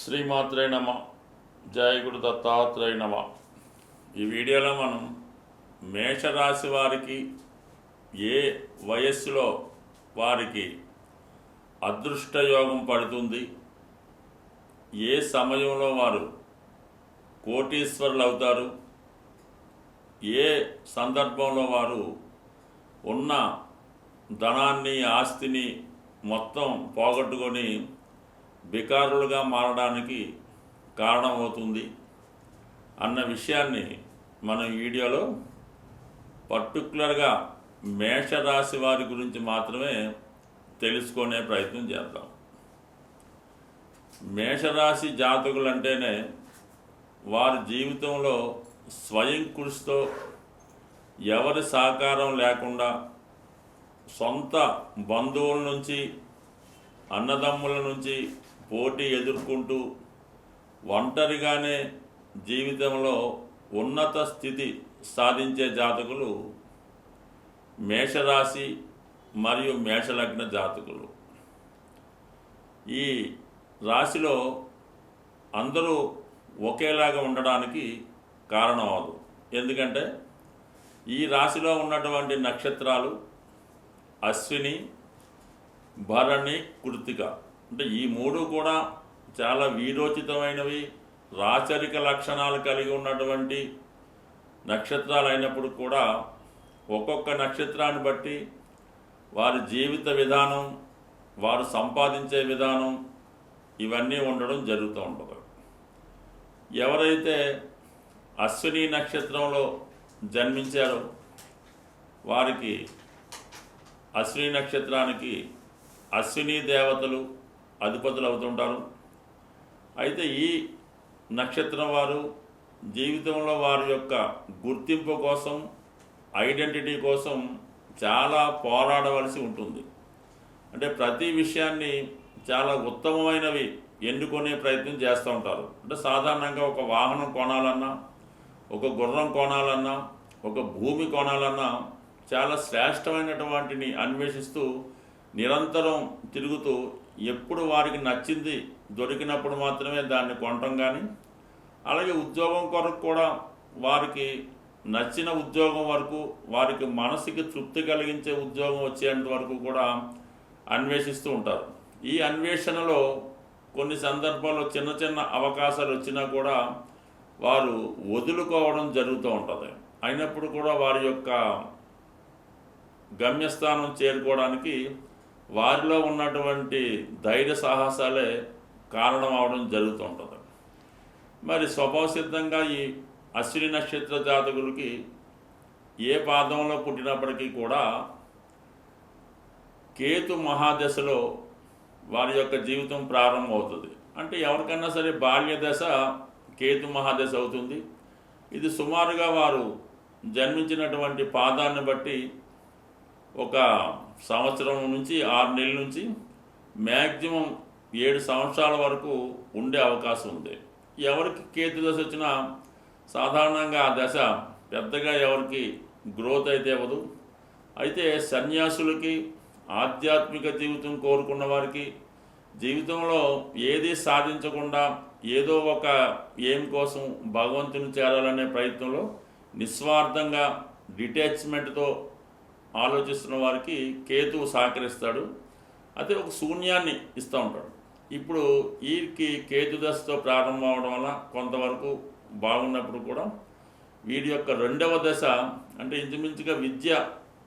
శ్రీమాత్రే నమ. జయగుడు దత్తాత్రేయ నమ. ఈ వీడియోలో మనం మేషరాశి వారికి ఏ వయస్సులో వారికి అదృష్టయోగం పడుతుంది? ఏ సమయంలో వారు కోటీశ్వరులు అవుతారు? ఏ సందర్భంలో వారు ఉన్న ధనాన్ని ఆస్తిని మొత్తం పోగొట్టుకొని బికారులుగా మారడానికి కారణమవుతుంది అన్న విషయాన్ని మనం వీడియోలో పర్టికులర్గా మేషరాశి వారి గురించి మాత్రమే తెలుసుకునే ప్రయత్నం చేద్దాం. మేషరాశి జాతకులు అంటేనే వారి జీవితంలో స్వయం కృషితో ఎవరి సహకారం లేకుండా సొంత బంధువుల నుంచి అన్నదమ్ముల నుంచి పోటీ ఎదుర్కొంటూ ఒంటరిగానే జీవితంలో ఉన్నత స్థితి సాధించే జాతకులు మేషరాశి మరియు మేషలగ్న జాతకులు. ఈ రాశిలో అందరూ ఒకేలాగా ఉండడానికి కారణం అవదు ఎందుకంటే ఈ రాశిలో ఉన్నటువంటి నక్షత్రాలు అశ్విని భరణి కృతిక. అంటే ఈ మూడు కూడా చాలా వీరోచితమైనవి. రాచరిక లక్షణాలు కలిగి ఉన్నటువంటి నక్షత్రాలు అయినప్పుడు కూడా ఒక్కొక్క నక్షత్రాన్ని బట్టి వారి జీవిత విధానం వారు సంపాదించే విధానం ఇవన్నీ ఉండడం జరుగుతూ ఉంటుంది ఎవరైతే అశ్విని నక్షత్రంలో జన్మించారో వారికి అశ్విని నక్షత్రానికి అశ్విని దేవతలు అధిపతులు అవుతుంటారు. అయితే ఈ నక్షత్రం వారు జీవితంలో వారి యొక్క గుర్తింపు కోసం ఐడెంటిటీ కోసం చాలా పోరాడవలసి ఉంటుంది. అంటే ప్రతి విషయాన్ని చాలా ఉత్తమమైనవి ఎన్నుకునే ప్రయత్నం చేస్తూ ఉంటారు. అంటే సాధారణంగా ఒక వాహనం కొనాలన్నా ఒక గుర్రం కొనాలన్నా ఒక భూమి కొనాలన్నా చాలా శ్రేష్టమైనటువంటిని అన్వేషిస్తూ నిరంతరం తిరుగుతూ ఎప్పుడు వారికి నచ్చింది దొరికినప్పుడు మాత్రమే దాన్ని కొనటం కానీ అలాగే ఉద్యోగం కొరకు కూడా వారికి నచ్చిన ఉద్యోగం వరకు వారికి మనసుకి తృప్తి కలిగించే ఉద్యోగం వచ్చేంత వరకు కూడా అన్వేషిస్తూ ఉంటారు. ఈ అన్వేషణలో కొన్ని సందర్భాల్లో చిన్న చిన్న అవకాశాలు వచ్చినా కూడా వారు వదులుకోవడం జరుగుతూ ఉంటుంది. అయినప్పుడు కూడా వారి యొక్క గమ్యస్థానం చేరుకోవడానికి వారిలో ఉన్నటువంటి ధైర్య సాహసాలే కారణం అవడం జరుగుతూ ఉంటుంది మరి స్వభావసిద్ధంగా ఈ అశ్విని నక్షత్ర జాతకులకి ఏ పాదంలో పుట్టినప్పటికీ కూడా కేతు మహాదశలో వారి యొక్క జీవితం ప్రారంభమవుతుంది. అంటే ఎవరికన్నా సరే బాల్య దశ కేతు మహాదశ అవుతుంది. ఇది సుమారుగా వారు జన్మించినటువంటి పాదాన్ని బట్టి ఒక సంవత్సరం నుంచి ఆరు నెలల నుంచి మ్యాక్సిమం ఏడు సంవత్సరాల వరకు ఉండే అవకాశం ఉంది. ఎవరికి కేతు దశ వచ్చినా సాధారణంగా ఆ దశ పెద్దగా ఎవరికి గ్రోత్ అయితే అవ్వదు. అయితే సన్యాసులకి ఆధ్యాత్మిక జీవితం కోరుకున్న వారికి జీవితంలో ఏది సాధించకుండా ఏదో ఒక ఏం కోసం భగవంతుని చేరాలనే ప్రయత్నంలో నిస్వార్థంగా డిటాచ్మెంట్తో ఆలోచిస్తున్న వారికి కేతువు సహకరిస్తాడు. అయితే ఒక శూన్యాన్ని ఇస్తూ ఉంటాడు. ఇప్పుడు వీరికి కేతు దశతో ప్రారంభం అవడం వల్ల కొంతవరకు బాగున్నప్పుడు కూడా వీడి యొక్క రెండవ దశ అంటే ఇంచుమించుగా విద్య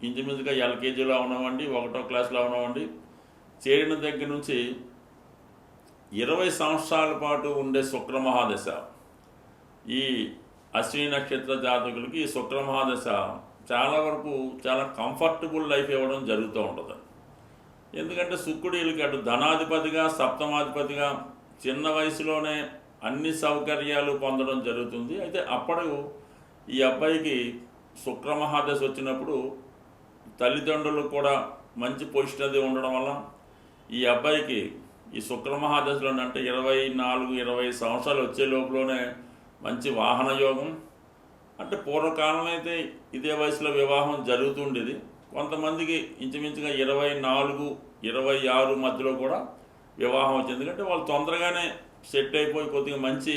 ఇంచుమించుగా ఎల్కేజీలో ఉన్నామండి ఒకటో క్లాస్లో ఉన్నామండి చేరిన దగ్గర నుంచి ఇరవై సంవత్సరాల పాటు ఉండే శుక్రమహాదశ ఈ అశ్విని నక్షత్ర జాతకులకి ఈ శుక్రమహాదశ చాలా వరకు చాలా కంఫర్టబుల్ లైఫ్ ఇవ్వడం జరుగుతూ ఉంటుంది. ఎందుకంటే శుక్రుడు వీళ్ళకి అటు ధనాధిపతిగా సప్తమాధిపతిగా చిన్న వయసులోనే అన్ని సౌకర్యాలు పొందడం జరుగుతుంది. అయితే అప్పుడు ఈ అబ్బాయికి శుక్రమహాదశ వచ్చినప్పుడు తల్లిదండ్రులు కూడా మంచి పొజిషన్ అది ఉండడం వల్ల ఈ అబ్బాయికి ఈ శుక్రమహాదశలో అంటే ఇరవై నాలుగు ఇరవై సంవత్సరాలు వచ్చే లోపలనే మంచి వాహన యోగం అంటే పూర్వకాలం అయితే ఇదే వయసులో వివాహం జరుగుతుండేది. కొంతమందికి ఇంచుమించుగా ఇరవై నాలుగు ఇరవై ఆరు మధ్యలో కూడా వివాహం వచ్చింది. ఎందుకంటే వాళ్ళు తొందరగానే సెట్ అయిపోయి కొద్దిగా మంచి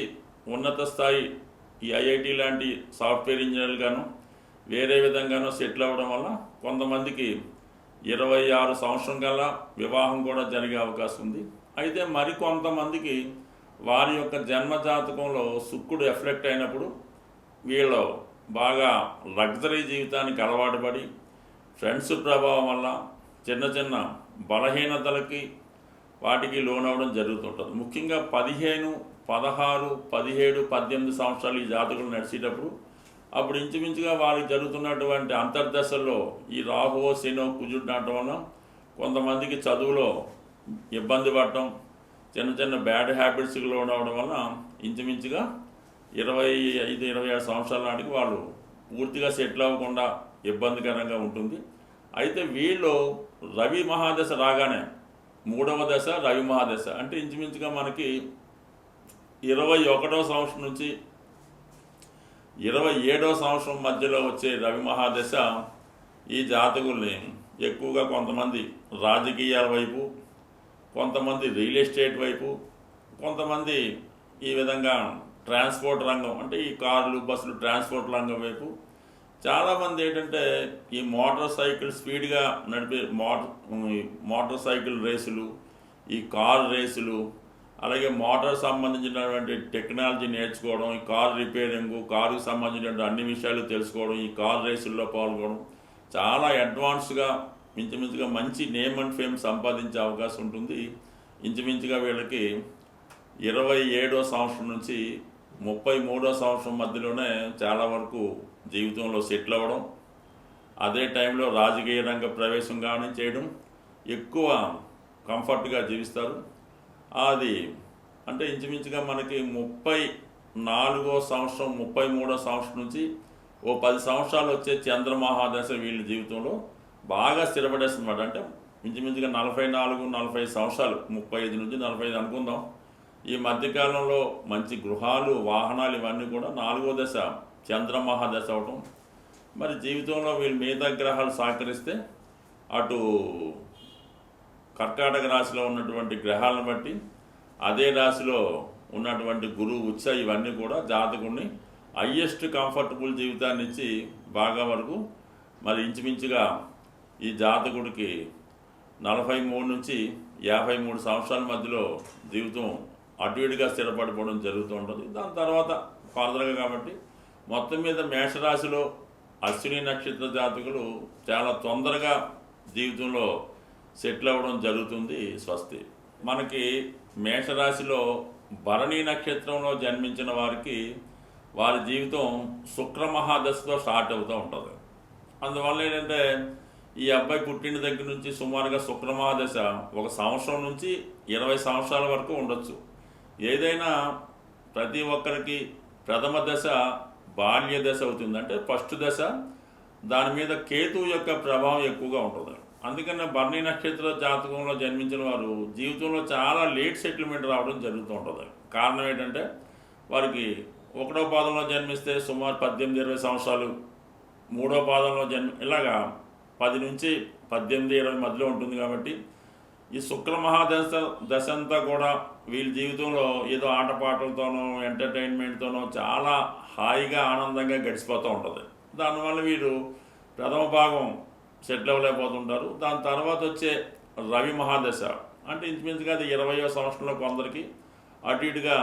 ఉన్నత స్థాయి ఈ ఐఐటి లాంటి సాఫ్ట్వేర్ ఇంజనీర్లుగాను వేరే విధంగానో సెటిల్ అవ్వడం వల్ల కొంతమందికి ఇరవై ఆరు సంవత్సరం కల్లా వివాహం కూడా జరిగే అవకాశం ఉంది. అయితే మరి కొంతమందికి వారి యొక్క జన్మ జాతకంలో శుక్రుడు ఎఫెక్ట్ అయినప్పుడు వీళ్ళు బాగా లగ్జరీ జీవితానికి అలవాటు పడి ఫ్రెండ్స్ ప్రభావం వల్ల చిన్న చిన్న బలహీనతలకి వాటికి లోనవడం జరుగుతుంటుంది. ముఖ్యంగా పదిహేను పదహారు పదిహేడు పద్దెనిమిది సంవత్సరాలు ఈ జాతకులు నడిచేటప్పుడు అప్పుడు ఇంచుమించుగా వారికి జరుగుతున్నటువంటి అంతర్దశల్లో ఈ రాహువో శనో కుజుడు నాటం వల్ల కొంతమందికి చదువులో ఇబ్బంది పడటం చిన్న చిన్న బ్యాడ్ హ్యాబిట్స్కి లోన్ అవడం వల్ల ఇంచుమించుగా ఇరవై ఐదు ఇరవై ఆరు సంవత్సరాల నాటికి వాళ్ళు పూర్తిగా సెటిల్ అవ్వకుండా ఇబ్బందికరంగా ఉంటుంది. అయితే వీళ్ళు రవి మహాదశ రాగానే మూడవ దశ రవి మహాదశ అంటే ఇంచుమించుగా మనకి ఇరవై ఒకటో సంవత్సరం నుంచి ఇరవై ఏడవ సంవత్సరం మధ్యలో వచ్చే రవి మహాదశ ఈ జాతకుల్ని ఎక్కువగా కొంతమంది రాజకీయాల వైపు కొంతమంది రియల్ ఎస్టేట్ వైపు కొంతమంది ఈ విధంగా ట్రాన్స్పోర్ట్ రంగం అంటే ఈ కార్లు బస్సులు ట్రాన్స్పోర్ట్ రంగం వైపు చాలామంది ఏంటంటే ఈ మోటార్ సైకిల్ స్పీడ్గా నడిపే మోటార్ మోటార్ సైకిల్ రేసులు ఈ కార్ రేసులు అలాగే మోటార్ సంబంధించినటువంటి టెక్నాలజీ నేర్చుకోవడం ఈ కార్ రిపేరింగ్ కారుకు సంబంధించినటువంటి అన్ని విషయాలు తెలుసుకోవడం ఈ కార్ రేసుల్లో పాల్గొనడం చాలా అడ్వాన్స్గా ఇంచుమించుగా మంచి నేమ్ అండ్ ఫేమ్ సంపాదించే అవకాశం ఉంటుంది. ఇంచుమించుగా వీళ్ళకి ఇరవై ఏడో సంవత్సరం నుంచి ముప్పై మూడో సంవత్సరం మధ్యలోనే చాలా వరకు జీవితంలో సెటిల్ అవ్వడం అదే టైంలో రాజకీయ రంగ ప్రవేశం కానీ చేయడం ఎక్కువ కంఫర్ట్గా జీవిస్తారు. అది అంటే ఇంచుమించుగా మనకి ముప్పై నాలుగో సంవత్సరం ముప్పై మూడో సంవత్సరం నుంచి ఓ పది సంవత్సరాలు వచ్చే చంద్రమహాదశ వీళ్ళ జీవితంలో బాగా స్థిరపడేస్తున్నమాట అంటే ఇంచుమించుగా నలభై నాలుగు నలభై సంవత్సరాలు ముప్పై ఐదు నుంచి నలభై ఐదు అనుకుందాం. ఈ మధ్యకాలంలో మంచి గృహాలు వాహనాలు ఇవన్నీ కూడా నాలుగో దశ చంద్రమహాదశ అవటం. మరి జీవితంలో వీళ్ళు మిగతా గ్రహాలు సహకరిస్తే అటు కర్కాటక రాశిలో ఉన్నటువంటి గ్రహాలను బట్టి అదే రాశిలో ఉన్నటువంటి గురువు ఉత్స ఇవన్నీ కూడా జాతకుడిని హయ్యెస్ట్ కంఫర్టబుల్ జీవితాన్ని ఇచ్చి బాగా వరకు మరి ఇంచుమించుగా ఈ జాతకుడికి నలభై మూడు నుంచి యాభై మూడు సంవత్సరాల మధ్యలో జీవితం అటు ఇటుగా స్థిరపడిపోవడం జరుగుతూ ఉంటుంది. దాని తర్వాత ఫర్దర్గా కాబట్టి మొత్తం మీద మేషరాశిలో అశ్విని నక్షత్ర జాతకులు చాలా తొందరగా జీవితంలో సెటిల్ అవ్వడం జరుగుతుంది స్వస్తి. మనకి మేషరాశిలో భరణి నక్షత్రంలో జన్మించిన వారికి వారి జీవితం శుక్రమహాదశతో స్టార్ట్ అవుతూ ఉంటుంది. అందువల్ల ఏంటంటే ఈ అబ్బాయి పుట్టిన దగ్గర నుంచి సుమారుగా శుక్రమహాదశ ఒక సంవత్సరం నుంచి ఇరవై సంవత్సరాల వరకు ఉండొచ్చు. ఏదైనా ప్రతి ఒక్కరికి ప్రథమ దశ బాల్య దశ అవుతుంది అంటే ఫస్ట్ దశ దాని మీద కేతు యొక్క ప్రభావం ఎక్కువగా ఉంటుంది. అందుకనే భరణి నక్షత్ర జాతకంలో జన్మించిన వారు జీవితంలో చాలా లేట్ సెటిల్మెంట్ రావడం జరుగుతూ ఉంటుంది. కారణం ఏంటంటే వారికి ఒకటో పాదంలో జన్మిస్తే సుమారు పద్దెనిమిది ఇరవై సంవత్సరాలు మూడో పాదంలో జన్మ ఇలాగా పది నుంచి పద్దెనిమిది ఇరవై మధ్యలో ఉంటుంది కాబట్టి ఈ శుక్ర మహాదశ దశ అంతా కూడా వీళ్ళ జీవితంలో ఏదో ఆటపాటలతోనో ఎంటర్టైన్మెంట్తోనో చాలా హాయిగా ఆనందంగా గడిచిపోతూ ఉంటుంది. దానివల్ల వీరు ప్రథమ భాగం సెటిల్ అవ్వలేకపోతుంటారు. దాని తర్వాత వచ్చే రవి మహాదశ అంటే ఇంచుమించుగా అది ఇరవయో సంవత్సరంలో కొందరికి అటు ఇటుగా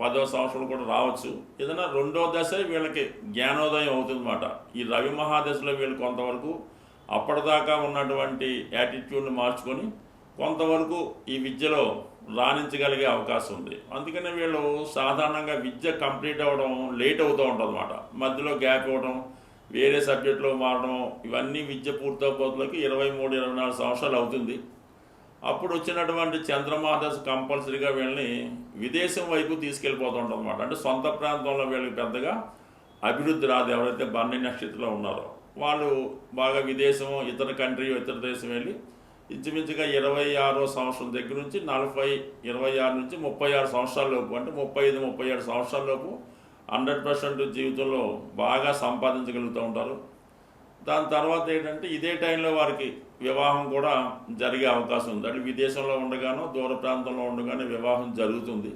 పదో సంవత్సరం కూడా రావచ్చు. ఏదైనా రెండో దశ వీళ్ళకి జ్ఞానోదయం అవుతుందన్నమాట. ఈ రవి మహాదశలో వీళ్ళు కొంతవరకు అప్పటిదాకా ఉన్నటువంటి యాటిట్యూడ్ని మార్చుకొని కొంతవరకు ఈ విద్యలో రాణించగలిగే అవకాశం ఉంది. అందుకనే వీళ్ళు సాధారణంగా విద్య కంప్లీట్ అవ్వడం లేట్ అవుతూ ఉంటుంది అనమాట మధ్యలో గ్యాప్ ఇవ్వడం వేరే సబ్జెక్టులో మారడం ఇవన్నీ విద్య పూర్తయిపోతులకి ఇరవై మూడు ఇరవై నాలుగు సంవత్సరాలు అవుతుంది. అప్పుడు వచ్చినటువంటి చంద్రమహాదశ కంపల్సరీగా వీళ్ళని విదేశం వైపు తీసుకెళ్ళిపోతుంటాం అనమాట అంటే సొంత ప్రాంతంలో వీళ్ళకి పెద్దగా అభివృద్ధి రాదు ఎవరైతే బన్నీ నక్షత్రంలో ఉన్నారో. వాళ్ళు బాగా విదేశం ఇతర కంట్రీ ఇతర దేశం వెళ్ళి ఇంచుమించుగా ఇరవై ఆరో సంవత్సరం దగ్గర నుంచి నలభై ఇరవై ఆరు నుంచి ముప్పై ఆరు సంవత్సరాలలోపు అంటే ముప్పై ఐదు ముప్పై ఏడు సంవత్సరాలలోపు హండ్రెడ్ పర్సెంట్ జీవితంలో బాగా సంపాదించగలుగుతూ ఉంటారు. దాని తర్వాత ఏంటంటే ఇదే టైంలో వారికి వివాహం కూడా జరిగే అవకాశం ఉంది. అంటే విదేశంలో ఉండగానో దూర ప్రాంతంలో ఉండగానే వివాహం జరుగుతుంది.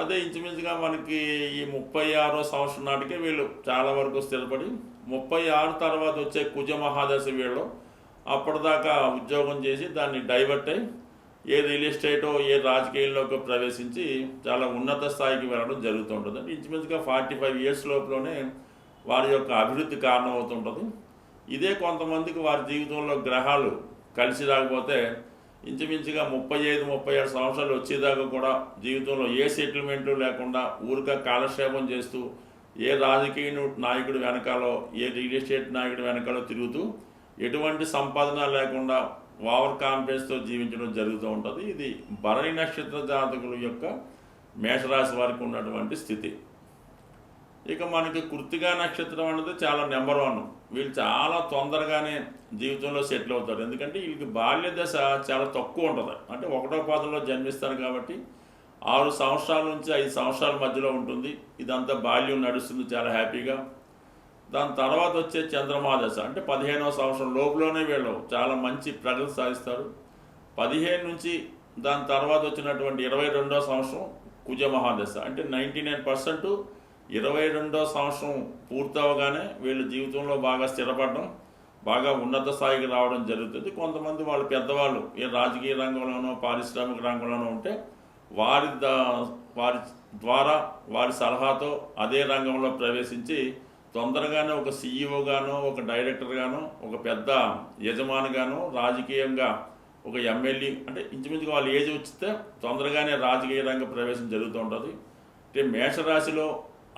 అదే ఇంచుమించుగా మనకి ఈ ముప్పై ఆరో సంవత్సరం నాటికే వీళ్ళు చాలా వరకు స్థిరపడి ముప్పై ఆరు తర్వాత వచ్చే కుజ మహాదశ వీళ్ళు అప్పటిదాకా ఉద్యోగం చేసి దాన్ని డైవర్ట్ అయి ఏ రియల్ ఎస్టేటో ఏ రాజకీయాల్లోకి ప్రవేశించి చాలా ఉన్నత స్థాయికి వెళ్ళడం జరుగుతూ ఉంటుంది ఇంచుమించుగా ఫార్టీ ఫైవ్ ఇయర్స్ లోపలనే వారి యొక్క అభివృద్ధి కారణం అవుతుంటుంది ఇదే కొంతమందికి వారి జీవితంలో గ్రహాలు కలిసి రాకపోతే ఇంచుమించుగా ముప్పై ఐదు ముప్పై ఆరు సంవత్సరాలు వచ్చేదాకా కూడా జీవితంలో ఏ సెటిల్మెంటు లేకుండా ఊరిక కాలక్షేపం చేస్తూ ఏ రాజకీయ నాయకుడు వెనకాలో ఏ రియల్ ఎస్టేట్ నాయకుడు వెనకాలో తిరుగుతూ ఎటువంటి సంపాదన లేకుండా ఓవర్ కాన్ఫిడెన్స్తో జీవించడం జరుగుతూ ఉంటుంది. ఇది భరణి నక్షత్ర జాతకుల యొక్క మేషరాశి వారికి ఉన్నటువంటి స్థితి. ఇక మనకి కృతిగా నక్షత్రం అనేది చాలా నెంబర్ వన్. వీళ్ళు చాలా తొందరగానే జీవితంలో సెటిల్ అవుతారు. ఎందుకంటే వీళ్ళకి బాల్య దశ చాలా తక్కువ ఉంటుంది. అంటే ఒకటో పాదంలో జన్మిస్తారు కాబట్టి ఆరు సంవత్సరాల నుంచి ఐదు సంవత్సరాల మధ్యలో ఉంటుంది. ఇదంతా బాల్యం నడుస్తుంది చాలా హ్యాపీగా. దాని తర్వాత వచ్చే చంద్రమా దశ అంటే పదిహేనవ సంవత్సరం లోపులోనే వీళ్ళు చాలా మంచి ప్రగతి సాధిస్తారు. పదిహేను నుంచి దాని తర్వాత వచ్చినటువంటి ఇరవై రెండో సంవత్సరం కుజ మహాదశ అంటే నైంటీ నైన్ పర్సెంట్ ఇరవై రెండో సంవత్సరం పూర్తవగానే వీళ్ళ జీవితంలో బాగా స్థిరపడడం బాగా ఉన్నత స్థాయికి రావడం జరుగుతుంది. కొంతమంది వాళ్ళు పెద్దవాళ్ళు ఏ రాజకీయ రంగంలోనో పారిశ్రామిక రంగంలోనో ఉంటే వారి దా వారి ద్వారా వారి సలహాతో అదే రంగంలో ప్రవేశించి తొందరగానే ఒక సీఈఓగానో ఒక డైరెక్టర్గానో ఒక పెద్ద యజమానిగానో రాజకీయంగా ఒక ఎమ్మెల్యే అంటే ఇంచుమించుగా వాళ్ళ ఏజ్ వచ్చితే తొందరగానే రాజకీయ రంగ ప్రవేశం జరుగుతూ ఉంటుంది. అంటే మేషరాశిలో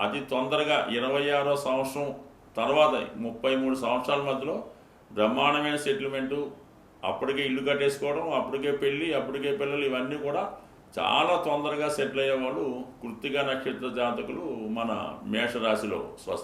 అతి తొందరగా ఇరవై ఆరో సంవత్సరం తర్వాత ముప్పై మూడు సంవత్సరాల మధ్యలో బ్రహ్మాండమైన సెటిల్మెంటు అప్పటికే ఇల్లు కట్టేసుకోవడం అప్పటికే పెళ్ళి అప్పటికే పిల్లలు ఇవన్నీ కూడా చాలా తొందరగా సెటిల్ అయ్యేవాళ్ళు కృత్తిగా నక్షత్ర జాతకులు మన మేషరాశిలో స్వస్థ